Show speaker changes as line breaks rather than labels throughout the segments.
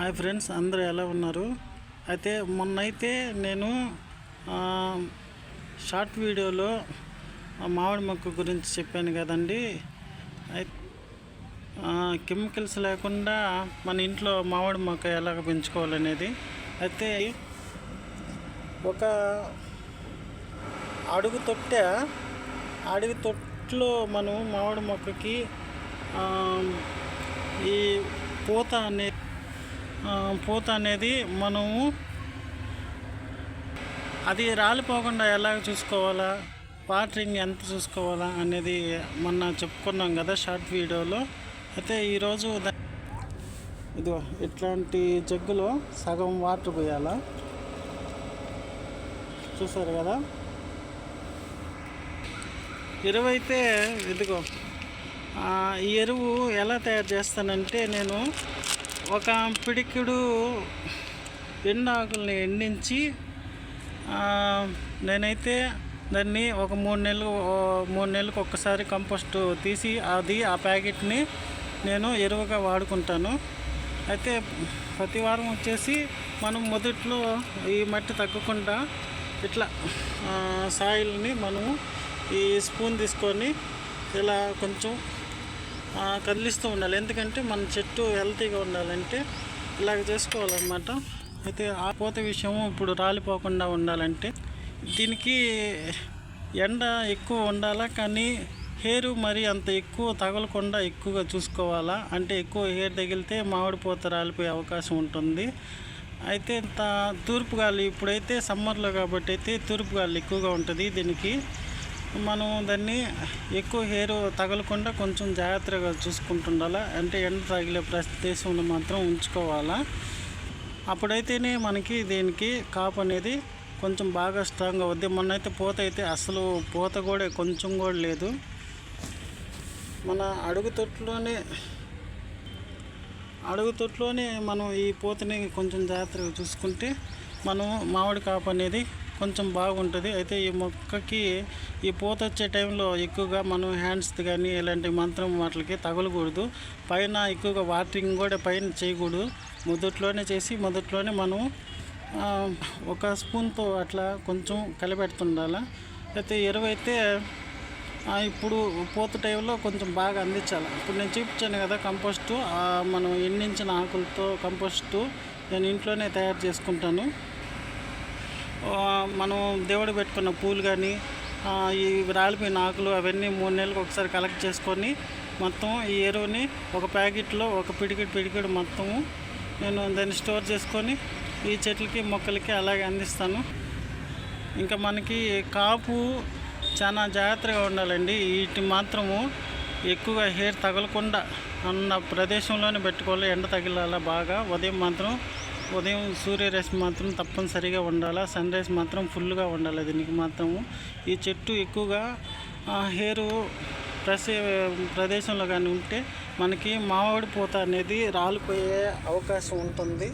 Hi friends అందరూ ఎలా ఉన్నారు? అయితే మొన్నైతే నేను షార్ట్ వీడియోలో మామిడి మొక్క గురించి చెప్పాను కదండి. అయితే కెమికల్స్ లేకుండా మన ఇంట్లో మామిడి మొక్క ఎలాగ పెంచుకోవాలనేది. అయితే ఒక అడుగు తొట్టె అడుగు తొట్టులో మనం మామిడి మొక్కకి ఈ పూత అనేది పూత అనేది మనము అది రాలిపోకుండా ఎలా చూసుకోవాలా? వాటరింగ్ ఎంత చూసుకోవాలా అనేది మొన్న చెప్పుకున్నాం కదా షార్ట్ వీడియోలో. అయితే ఈరోజు ఇదిగో ఇట్లాంటి జగ్గులో సగం వాటర్ పోయాలా? చూసారు కదా? ఎరువు అయితే ఇదిగో ఈ ఎరువు ఎలా తయారు చేస్తానంటే నేను ఒక పిడికిడు ఎండాకుల్ని ఎండించి నేనైతే దాన్ని ఒక మూడు నెలలు మూడు నెలలకు ఒక్కసారి కంపోస్ట్ తీసి అది ఆ ప్యాకెట్ని నేను ఎరువుగా వాడుకుంటాను. అయితే ప్రతి వారం వచ్చేసి మనం మొదట్లో ఈ మట్టి తగ్గకుండా ఇట్లా సాయిల్ని మనము ఈ స్పూన్ తీసుకొని ఇలా కొంచెం కదిలిస్తూ ఉండాలి. ఎందుకంటే మన చెట్టు హెల్తీగా ఉండాలంటే ఇలాగ చేసుకోవాలన్నమాట. అయితే ఆ పూత విషయము ఇప్పుడు రాలిపోకుండా ఉండాలంటే దీనికి ఎండ ఎక్కువ ఉండాలా? కానీ హెయిర్ మరి అంత ఎక్కువ తగలకుండా ఎక్కువగా చూసుకోవాలా? అంటే ఎక్కువ హెయిర్ తగిలితే మామిడి పూత రాలిపోయే అవకాశం ఉంటుంది. అయితే తూర్పు గాలి ఇప్పుడైతే సమ్మర్లో కాబట్టి అయితే తూర్పు గాలి ఎక్కువగా ఉంటుంది దీనికి. మనం దాన్ని ఎక్కువ హెయిర్ తగలకుండా కొంచెం జాగ్రత్తగా చూసుకుంటుండాలా. అంటే ఎండ తగిలే ప్రదేశంలో మాత్రం ఉంచుకోవాలా. అప్పుడైతేనే మనకి దీనికి కాపు అనేది కొంచెం బాగా స్ట్రాంగ్ అవుద్ది. మొన్నైతే పూత అయితే అసలు పూత కూడా కొంచెం కూడా లేదు. మన అడుగు తొట్టులోనే అడుగు తొట్టులోనే మనం ఈ పూతని కొంచెం జాగ్రత్తగా చూసుకుంటే మనం మామిడి కాపు అనేది కొంచెం బాగుంటుంది. అయితే ఈ మొక్కకి ఈ పూత వచ్చే టైంలో ఎక్కువగా మనం హ్యాండ్స్ కానీ ఇలాంటి మంత్రం వాటికి తగలకూడదు. పైన ఎక్కువగా వాటరింగ్ కూడా పైన చేయకూడదు. మొదట్లోనే చేసి మొదట్లోనే మనం ఒక స్పూన్తో అట్లా కొంచెం కలిపెడుతుండాల. అయితే ఎరువైతే ఇప్పుడు పూత టైంలో కొంచెం బాగా అందించాలి. ఇప్పుడు నేను చూపించాను కదా కంపోస్టు. మనం ఎండించిన ఆకులతో కంపోస్టు నేను ఇంట్లోనే తయారు చేసుకుంటాను. మనం దేవుడు పెట్టుకున్న పూలు కానీ ఈ రాలిపోయిన ఆకులు అవన్నీ మూడు నెలలకు ఒకసారి కలెక్ట్ చేసుకొని మొత్తం ఈ ఎరువుని ఒక ప్యాకెట్లో ఒక పిడికిడి పిడికిడి మొత్తము నేను దాన్ని స్టోర్ చేసుకొని ఈ చెట్లకి మొక్కలకి అలాగే అందిస్తాను. ఇంకా మనకి కాపు చాలా జాగ్రత్తగా ఉండాలండి. వీటి మాత్రము ఎక్కువగా హెయిర్ తగలకుండా అన్న ప్రదేశంలోనే పెట్టుకోవాలి. ఎండ తగిలాల బాగా ఉదయం మాత్రం ఉదయం సూర్యరశ్మి మాత్రం తప్పనిసరిగా ఉండాలా సన్ రైజ్ మాత్రం ఫుల్గా ఉండాలి దీనికి మాత్రము. ఈ చెట్టు ఎక్కువగా హెయిర్ ప్రసే ప్రదేశంలో కానీ ఉంటే మనకి మామిడి పూత అనేది రాలిపోయే అవకాశం ఉంటుంది.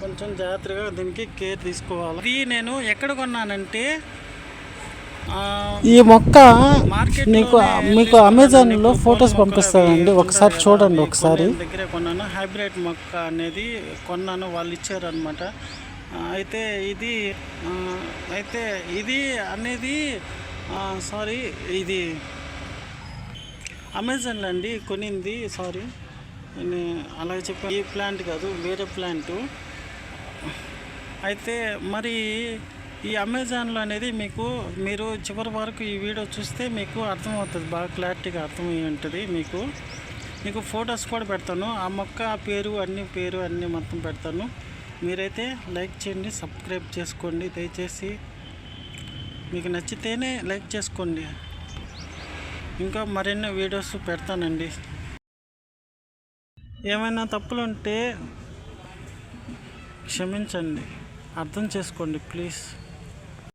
కొంచెం జాగ్రత్తగా దీనికి కేర్ తీసుకోవాలి. ఇది నేను ఎక్కడ కొన్నానంటే
ఈ మొక్క
మార్కెట్
నీకు మీకు అమెజాన్లో ఫొటోస్ పంపిస్తానండి ఒకసారి చూడండి ఒకసారి.
దగ్గరే కొన్నాను. హైబ్రిడ్ మొక్క అనేది కొన్నాను. వాళ్ళు ఇచ్చారనమాట అయితే ఇది అయితే ఇది అనేది సారీ ఇది అమెజాన్లో అండి కొనింది. సారీ నేను అలాగే చెప్పాను. ఈ ప్లాంట్ కాదు వేరే ప్లాంట్. అయితే మరి ఈ అమెజాన్లో అనేది మీకు మీరు చివరి వరకు ఈ వీడియో చూస్తే మీకు అర్థమవుతుంది బాగా క్లారిటీగా అర్థమై ఉంటుంది మీకు. మీకు ఫొటోస్ కూడా పెడతాను ఆ మొక్క పేరు అన్ని పేరు అన్నీ మొత్తం పెడతాను. మీరైతే లైక్ చేయండి సబ్స్క్రైబ్ చేసుకోండి దయచేసి మీకు నచ్చితేనే లైక్ చేసుకోండి. ఇంకా మరెన్నో వీడియోస్ పెడతానండి. ఏమైనా తప్పులు ఉంటే క్షమించండి అర్థం చేసుకోండి ప్లీజ్.